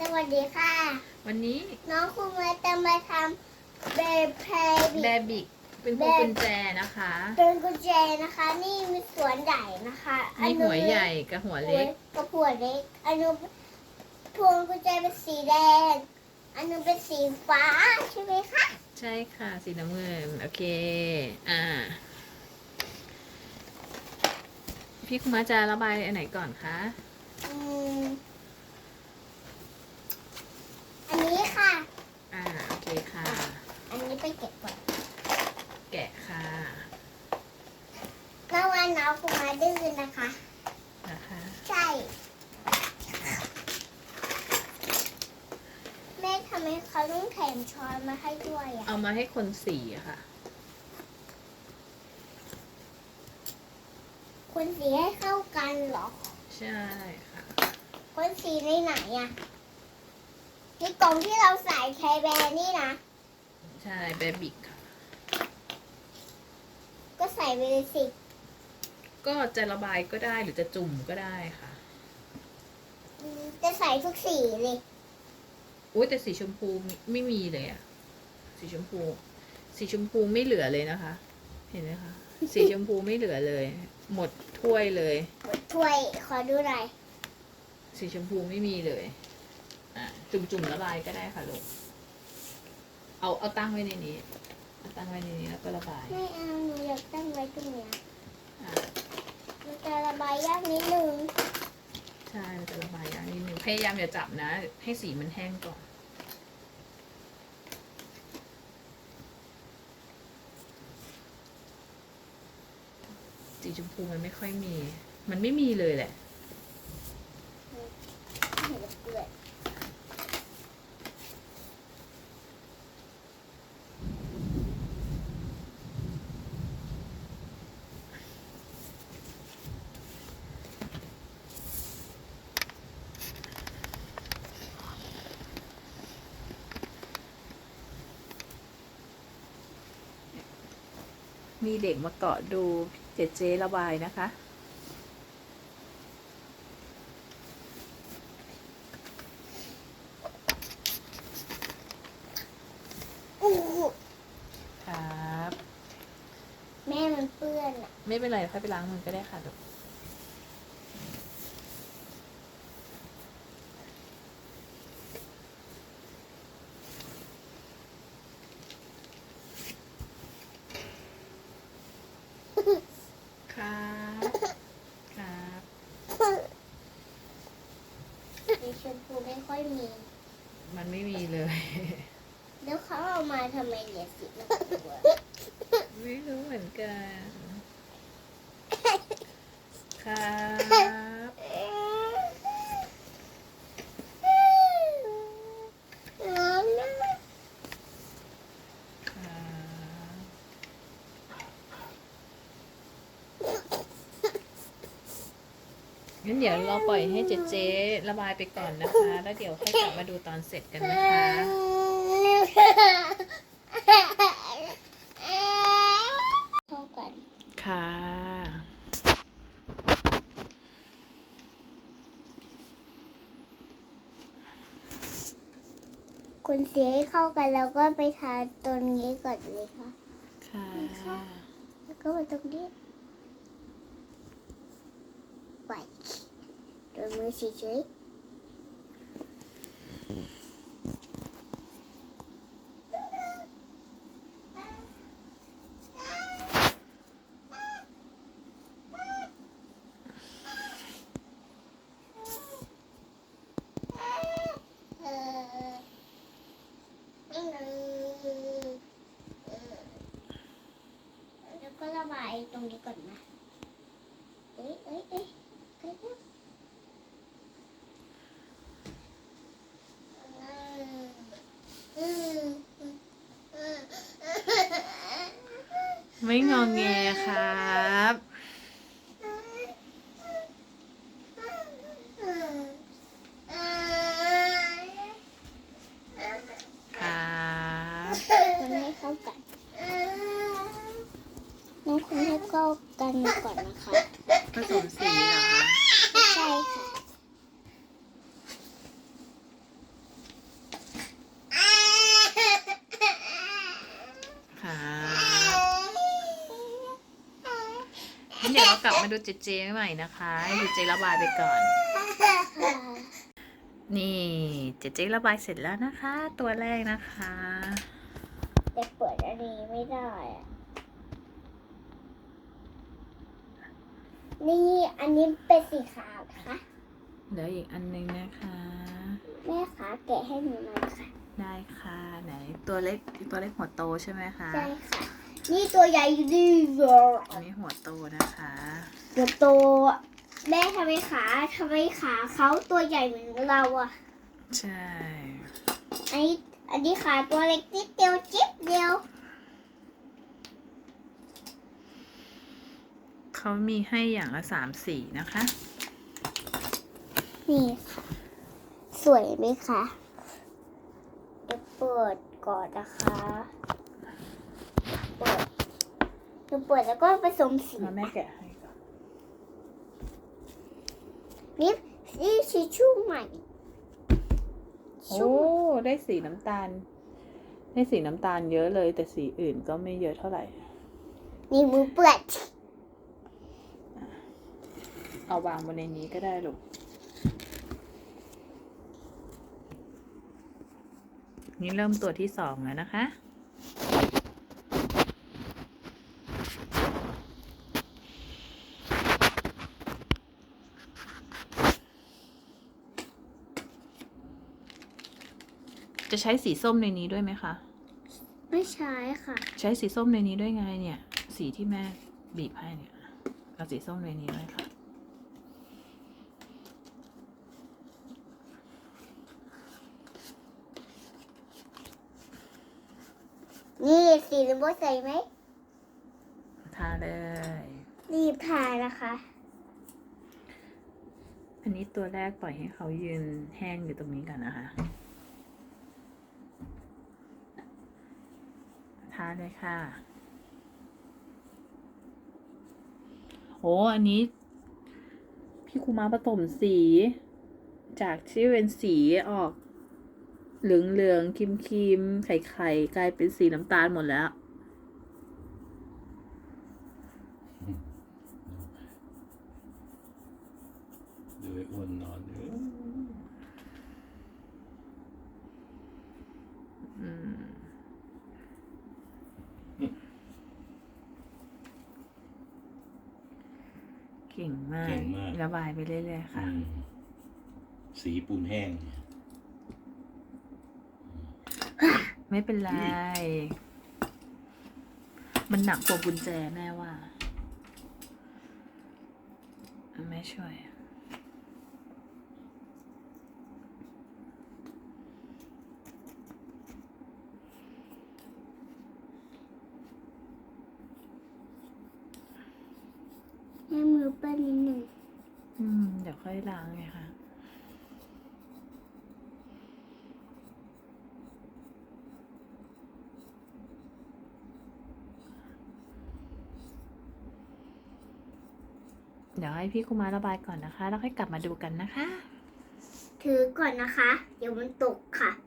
สวัสดีค่ะ วันนี้น้องคุณมาจะมาทำเบรเพลแบบิบิกเป็นพวงแบบกุญแจนะคะ เป็นกุญแจนะคะ นี่มีสวนใหญ่นะคะมีหัวใหญ่กับหัวเล็กกับหัวเล็ก อันนู้นพวงกุญแจเป็นสีแดง อันนู้นเป็นสีฟ้าใช่ไหมคะ ใช่ค่ะสีน้ำเงินโอเค อ่า พี่คุณมาจะระบายอันไหนก่อนคะ อืมอันนี้ค่ะ อ่า โอ เคค่ะ อันนี้ไปเก็บก่อนแกะค่ะเมื่อวานน้องคุณมาดื้อนะคะ นะคะ ใช่ แม่ทำไมเขาต้องแถมช้อนมาให้ด้วยอะ เอามาให้คนสีอะค่ะ คนสีให้เข้ากันเหรอ ใช่ค่ะ คนสีในไหนอะในกล่องที่เราใส่แคร์แบร์นี่นะ ใช่แบบิกค่ะก็ใส่ไปเลยสิ ก็จะระบายก็ได้หรือจะจุ่มก็ได้ค่ะอืมจะใส่ทุกสีเลยอุ้ยแต่สีชมพูไม่ไม่มีเลยอะสีชมพู สีชมพูไม่เหลือเลยนะคะ เห็นไหมคะ สีชมพูไม่เหลือเลย หมดถ้วยเลย ถ้วยขอดูหน่อย สีชมพูไม่มีเลย อะจุ่มจุ่มๆระบายก็ได้ค่ะลูก เอาเอาตั้งไว้ในนี้เอาตั้งไว้ในนี้แล้วก็ระบาย ไม่เอาหนูอยากตั้งไว้ตรงเนี้ยอะมันจะระบายยากนิดนึงใช่มันจะระบายยากนิดนึงพยายามอย่าจับนะ ให้สีมันแห้งก่อน สีชมพูมันไม่ค่อยมี มันไม่มีเลยแหละ เห็นเกลือ มีเด็กมาเกาะดูเจเจระบายนะคะ อู้ครับ แม่มันเปื้อนอะไม่เป็นไรค่อยไปล้างมือก็ได้ค่ะลูกครับครับ สีชมพูไม่ค่อยมี มันไม่มีเลย แล้วเขาเอามาทำไมเนี่ยสีมันสวยไม่รู้เหมือนกันครับ น้องนะ ครับ งั้นเดี๋ยวเราปล่อยให้เจเจระบายไปก่อนนะคะ แล้วเดี๋ยวค่อยกลับมาดูตอนเสร็จกันนะคะ เข้ากันค่ะ คุณเสียให้เข้ากันแล้วก็ไปทาตรงนี้ก่อนเลยค่ะค่ะ แล้วก็มาตรงนี้ ไปโดนมือสีเฉยเออเออเออแล้วก็ระบายตรงนี้ก่อนนะ เอ้ยเอ้ยเอ้ยเอ้ยเอ้ยอืมอืมอืม ไม่งองแงครับ ครับ คนให้เข้ากันน้องคนให้เข้ากันก่อนนะคะ ผสมสีเหรอคะ ใช่ค่ะ เดี๋ยวเรากลับ มาดูเจเจใหม่นะคะให้เจเจระบายไปก่อน นี่เจเจระบายเสร็จแล้วนะคะ ตัวแรกนะคะแต่เปิดอันนี้ไม่ได้อะนี่อันนี้เป็นสีขาวนะคะ เหลืออีกอันนึงนะคะ แม่ขาแกะให้หนูหน่อยค่ะ ได้ค่ะ ไหนตัวเล็กตัวเล็กหัวโตใช่ไหมคะ ใช่ค่ะ นี่ตัวใหญ่ดีเวอร์อันนี้หัวโตนะคะตัวโต แม่ทำไมขาทำไมขาเขาตัวใหญ่เหมือนเราอะใช่ อันนี้อันนี้ขาตัวเล็กนิดเดียวจิ๊บเดียว เขามีให้อย่างละสามสีนะคะ นี่ค่ะ สวยไหมคะเดี๋ยวเปิดก่อนนะคะเปิด เดี๋ยวเปิดแล้วก็ผสมสีมาแม่แกะให้ก่อนนี่นี่ชิชชู่ใหม่โอ้ได้สีน้ำตาล ได้สีน้ำตาลเยอะเลย แต่สีอื่นก็ไม่เยอะเท่าไหร่ นี่มือเปื้อนเอาวางบนในนี้ก็ได้ลูก นี่เริ่มตัวที่สองแล้วนะคะ จะใช้สีส้มในนี้ด้วยไหมคะ ไม่ใช่ค่ะ ใช้สีส้มในนี้ด้วยไงเนี่ย สีที่แม่บีบให้เนี่ยเอาสีส้มในนี้ด้วยค่ะ นี่สีน้ำมันใส่ไหมทาเลย รีบทานะคะ อันนี้ตัวแรกปล่อยให้เขายืนแห้งอยู่ตรงนี้กันนะคะาเลยค่ะ โอ้อันนี้ พี่ครูมาผสมสี จากที่เป็นสีออก เหลืองเหลืองครีมครีมไข่ไข่กลายเป็นสีน้ำตาลหมดแล้ว ดูอ้อ้วนนอนอยู่อืม เก่งมาก เก่งมาก ระบายไปเรื่อยๆอืค่ะมสีปูนแห้ง ไม่เป็นไร มันหนักกว่ากุญแจแม่ว่าเอาแม่ช่วย ให้มื อเปื้อนนิดหนึ่งอืม เดี๋ยวค่อยล้างไงคะเดี๋ยวให้พี่คุมาระบายก่อนนะคะ แล้วค่อยกลับมาดูกันนะคะ ถือก่อนนะคะ เดี๋ยวมันตกค่ะ